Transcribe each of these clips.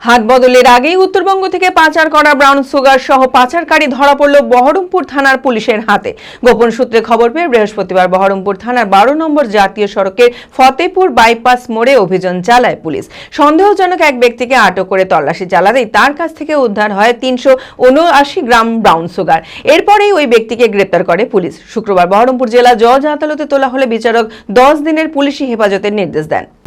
হাত বদলের আগেই উত্তরবঙ্গ থেকে পাচার করা ব্রাউন সুগার সহ পাচারকারী ধরা পড়ল বহরমপুর থানার পুলিশের হাতে। গোপন সূত্রে খবর পেয়ে বৃহস্পতিবার বহরমপুর থানার বারো নম্বর জাতীয় সড়কের ফতেপুর বাইপাস মোড়ে অভিযান চালায় পুলিশ। সন্দেহজনক এক ব্যক্তিকে আটক করে তল্লাশি চালাতেই তার কাছ থেকে উদ্ধার হয় তিনশো উনআশি গ্রাম ব্রাউন সুগার এরপরেই ওই ব্যক্তিকে গ্রেপ্তার করে পুলিশ। শুক্রবার বহরমপুর জেলা জজ আদালতে তোলা হলে বিচারক দশ দিনের পুলিশি হেফাজতের নির্দেশ দেন।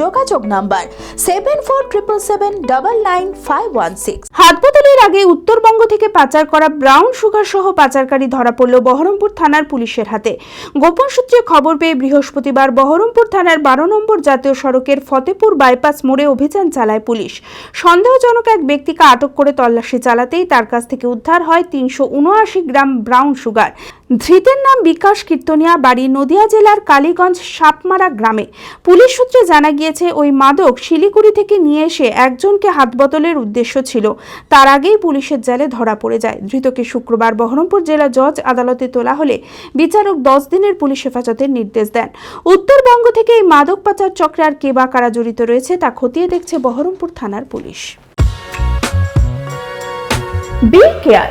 যোগাযোগ number seven four triple seven double nine five one six হাত বদলের আগে উত্তরবঙ্গ থেকে পাচার করা ব্রাউন সুগার সহ পাচারকারী ধরা পড়ল বহরমপুর থানার পুলিশের হাতে। গোপন সূত্রে খবর পেয়ে বৃহস্পতিবার বহরমপুর থানার বারো নম্বর জাতীয় সড়কের ফতেপুর বাইপাস মোড়ে অভিযান চালায় পুলিশ। সন্দেহজনক এক ব্যক্তিকে আটক করে তল্লাশি চালাতেই তার কাছ থেকে উদ্ধার হয় তিনশো উনআশি গ্রাম ব্রাউন সুগার। ধৃতের নাম বিকাশ কীর্তনিয়া, বাড়ি নদিয়া জেলার কালীগঞ্জ সাপমারা গ্রামে। পুলিশ সূত্রে জানা গিয়েছে ওই মাদক শিলিগুড়ি থেকে নিয়ে এসে একজনকে হাতবদলের উদ্দেশ্য ছিল। তার আগেই পুলিশের জালে ধরা পড়ে যায়। ধৃতকে শুক্রবার বহরমপুর জেলা জজ আদালতে তোলা হলে বিচারক দশ দিনের পুলিশ হেফাজতের নির্দেশ দেন। উত্তরবঙ্গ থেকে এই মাদক পাচার চক্রে আর কে বা কারা জড়িত রয়েছে তা খতিয়ে দেখছে বহরমপুর থানার police. B care